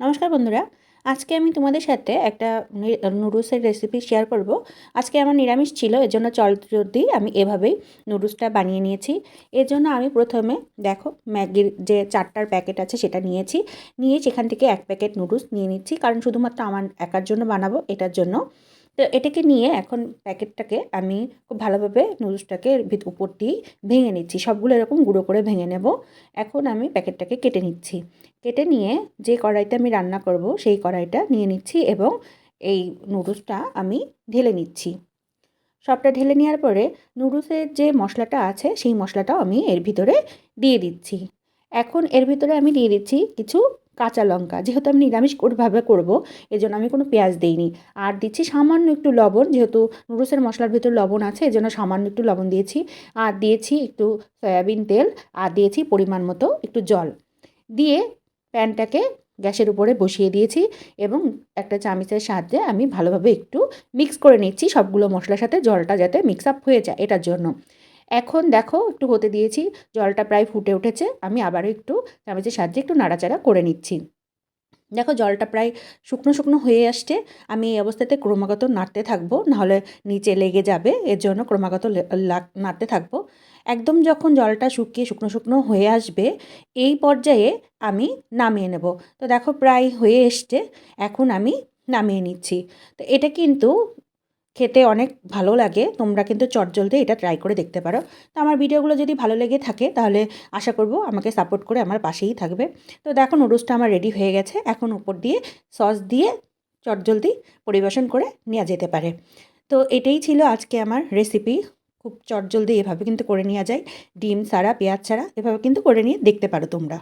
নমস্কার বন্ধুরা, আজকে আমি তোমাদের সাথে একটা নুডলসের রেসিপি শেয়ার করব। আজকে আমার নিরামিষ ছিল, এর জন্য চল যদি আমি এভাবেই নুডলসটা বানিয়ে নিয়েছি। এর জন্য আমি প্রথমে দেখো ম্যাগির যে চারটার প্যাকেট আছে সেটা নিয়েছি। নিয়ে সেখান থেকে এক প্যাকেট নুডলস নিয়ে নিচ্ছি, কারণ শুধুমাত্র আমার একার জন্য বানাবো, এটার জন্য। তো এটাকে নিয়ে এখন প্যাকেটটাকে আমি খুব ভালোভাবে নুডলসটাকে উপর দিয়েই ভেঙে নিচ্ছি। সবগুলো এরকম গুঁড়ো করে ভেঙে নেব। এখন আমি প্যাকেটটাকে কেটে নিচ্ছি। কেটে নিয়ে যে কড়াইতে আমি রান্না করব, সেই কড়াইটা নিয়ে নিচ্ছি এবং এই নুডলসটা আমি ঢেলে নিচ্ছি। সবটা ঢেলে নেওয়ার পরে নুডলসের যে মশলাটা আছে, সেই মশলাটাও আমি এর ভিতরে দিয়ে দিচ্ছি। এখন এর ভিতরে আমি দিয়ে দিচ্ছি কিছু কাঁচা লঙ্কা। যেহেতু আমি নিরামিষ নিরামিষভাবে করব এই জন্য আমি কোনো পেঁয়াজ দিইনি। আর দিচ্ছি সামান্য একটু লবণ, যেহেতু নুডলসের মশলার ভিতরে লবণ আছে এই জন্য সামান্য একটু লবণ দিয়েছি। আর দিয়েছি একটু সয়াবিন তেল, আর দিয়েছি পরিমাণ মতো একটু জল। দিয়ে প্যানটাকে গ্যাসের উপরে বসিয়ে দিয়েছি এবং একটা চামিচের সাহায্যে আমি ভালোভাবে একটু মিক্স করে নিচ্ছি সবগুলো মশলার সাথে, জলটা যাতে মিক্স আপ হয়ে যায় এটার জন্য। এখন দেখো একটু হতে দিয়েছি, জলটা প্রায় ফুটে উঠেছে, আমি আবারও একটু চামিচের সাহায্যে একটু নাড়াচাড়া করে নিচ্ছি। দেখো জলটা প্রায় শুকনো শুকনো হয়ে আসছে, আমি এই অবস্থাতে ক্রমাগত নাড়তে থাকব, নাহলে নিচে লেগে যাবে, এর জন্য ক্রমাগত নাড়তে থাকব। একদম যখন জলটা শুকিয়ে শুকনো শুকনো হয়ে আসবে, এই পর্যায়ে আমি নামিয়ে নেব। তো দেখো প্রায় হয়ে এসছে, এখন আমি নামিয়ে নিচ্ছি। তো এটা কিন্তু খেতে অনেক ভালো লাগে, তোমরা কিন্তু চটজলদি এটা ট্রাই করে দেখতে পারো। তো আমার ভিডিওগুলো যদি ভালো লেগে থাকে, তাহলে আশা করব আমাকে সাপোর্ট করে আমার পাশেই থাকবে। তো দেখো নুডলসটা আমার রেডি হয়ে গেছে, এখন উপর দিয়ে সস দিয়ে চটজলদি পরিবেশন করে নেওয়া যেতে পারে। তো এটাই ছিল আজকে আমার রেসিপি খুব চটজলদি এভাবে কিন্তু করে নেওয়া যায়। ডিম ছাড়া, পেঁয়াজ ছাড়া এভাবে কিন্তু করে নিয়ে দেখতে পারো তোমরা।